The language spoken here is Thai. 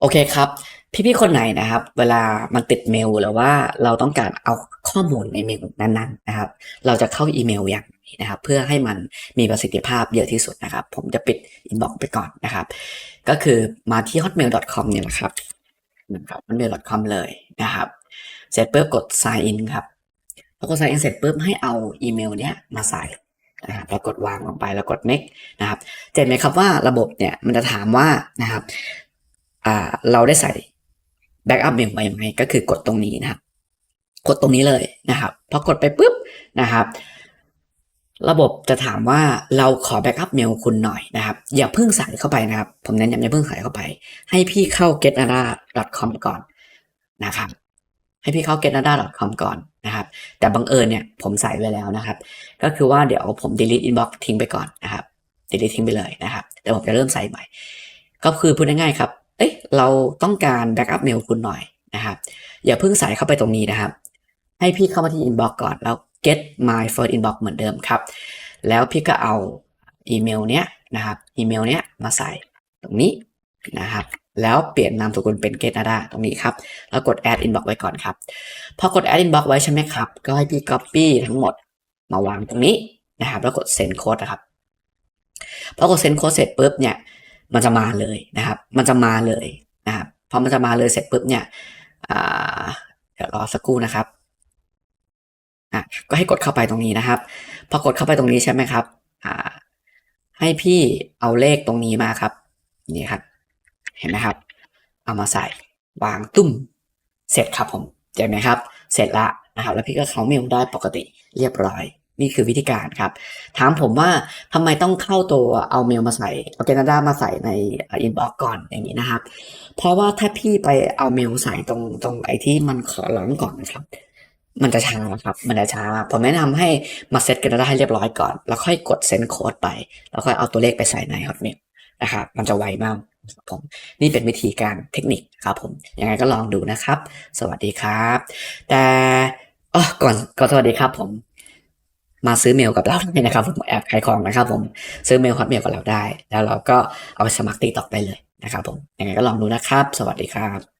โอเคครับ พี่ๆคนไหนนะครับ เวลามันติดเมลหรือว่าเราต้องการเอาข้อมูลในเมลนั้นๆนะครับ เราจะเข้าอีเมลอย่างไรนะครับ เพื่อให้มันมีประสิทธิภาพเยอะที่สุดนะครับ ผมจะปิดอินบ็อกไปก่อนนะครับ ก็คือมาที่ hotmail.com เนี่ยนะครับนะครับ hotmail.com เลยนะครับ เสร็จปุ๊บกด sign in ครับพอกด sign in เสร็จปุ๊บให้เอาอีเมลเนี้ยมาใส่นะครับแล้วกดวางลงไปแล้วกด next นะครับจะเห็นไหมครับว่าระบบเนี่ยมันจะถามว่านะครับ อ่าเราได้ใส่แบ็กอัพเมลไปไหมก็คือกดตรงนี้นะครับ กดตรงนี้เลยนะครับพอกดไปปุ๊บนะครับ ระบบจะถามว่าเราขอแบ็กอัพเมลคุณหน่อยนะครับ อย่าเพิ่งใส่เข้าไปนะครับ ผมแนะนำอย่าเพิ่งใส่เข้าไป ให้พี่เข้า getnada.com ก่อนนะครับ ให้พี่เข้า getnada.com ก่อนนะครับ แต่บังเอิญเนี่ยผมใส่ไว้แล้วนะครับ ก็คือว่าเดี๋ยวผม delete inbox ทิ้งไปก่อนนะครับ delete ทิ้งไปเลยนะครับเดี๋ยวผมจะเริ่มใส่ใหม่ ก็คือพูดง่ายๆครับ เอ้ยเราต้องการแบ็กอัพเมลคุณหน่อยนะครับ อย่าเพิ่งใส่เข้าไปตรงนี้นะครับ ให้พี่เข้ามาที่ inbox ก่อนแล้ว get my first inbox เหมือนเดิมครับ แล้วพี่ก็เอาอีเมลเนี้ยนะครับอีเมลเนี้ยมาใส่ตรงนี้นะครับ แล้วเปลี่ยนนามสกุลเป็น get data ตรงนี้ครับ แล้วกด add inbox ไว้ก่อนครับ พอกด add inbox ไว้ใช่ไหมครับ ก็ให้พี่ copy ทั้งหมดมาวางตรงนี้นะครับ แล้วกด send code นะครับพอกด send code เสร็จปุ๊บเนี่ย มันจะมาเลยนะครับ มันจะมาเลยนะครับพอมันจะมาเลยเสร็จปุ๊บเนี่ยเดี๋ยวรอสักครู่นะครับอะก็ให้กดเข้าไปตรงนี้นะครับ พอกดเข้าไปตรงนี้ใช่ไหมครับอ่าให้พี่เอาเลขตรงนี้มาครับ นี่ครับ เห็นไหมครับ เอามาใส่วางตุ้ม เสร็จครับผมเห็นไหมครับ เสร็จละนะครับ แล้วพี่ก็เขาเมลได้ปกติเรียบร้อย นี่คือวิธีการครับ ถามผมว่าทำไมต้องเข้าตัวเอาเมลมาใส่เอาเกนาดามาใส่ในอินบ็อกก่อนอย่างนี้นะครับ เพราะว่าถ้าพี่ไปเอาเมลใส่ตรงตรงไอที่มันขอร้องก่อนนะครับ มันจะช้าครับ มันจะช้าผมแนะนำให้มาเซตกันได้ให้เรียบร้อยก่อน แล้วค่อยกดเซ็นโค้ดไป แล้วค่อยเอาตัวเลขไปใส่ใน Hotmail นะครับมันจะไวมากครับผมนี่เป็นวิธีการเทคนิคครับผมยังไงก็ลองดูนะครับ สวัสดีครับ แต่อ๋อก่อนก่อนสวัสดีครับผม มาซื้อเมลกับเราได้นะครับผมแอบขายของนะครับผมซื้อเมลฮอตเมลกับเราได้ แล้วเราก็เอาไปสมัครตีตอกได้เลยนะครับผมยังไงก็ลองดูนะครับ สวัสดีครับ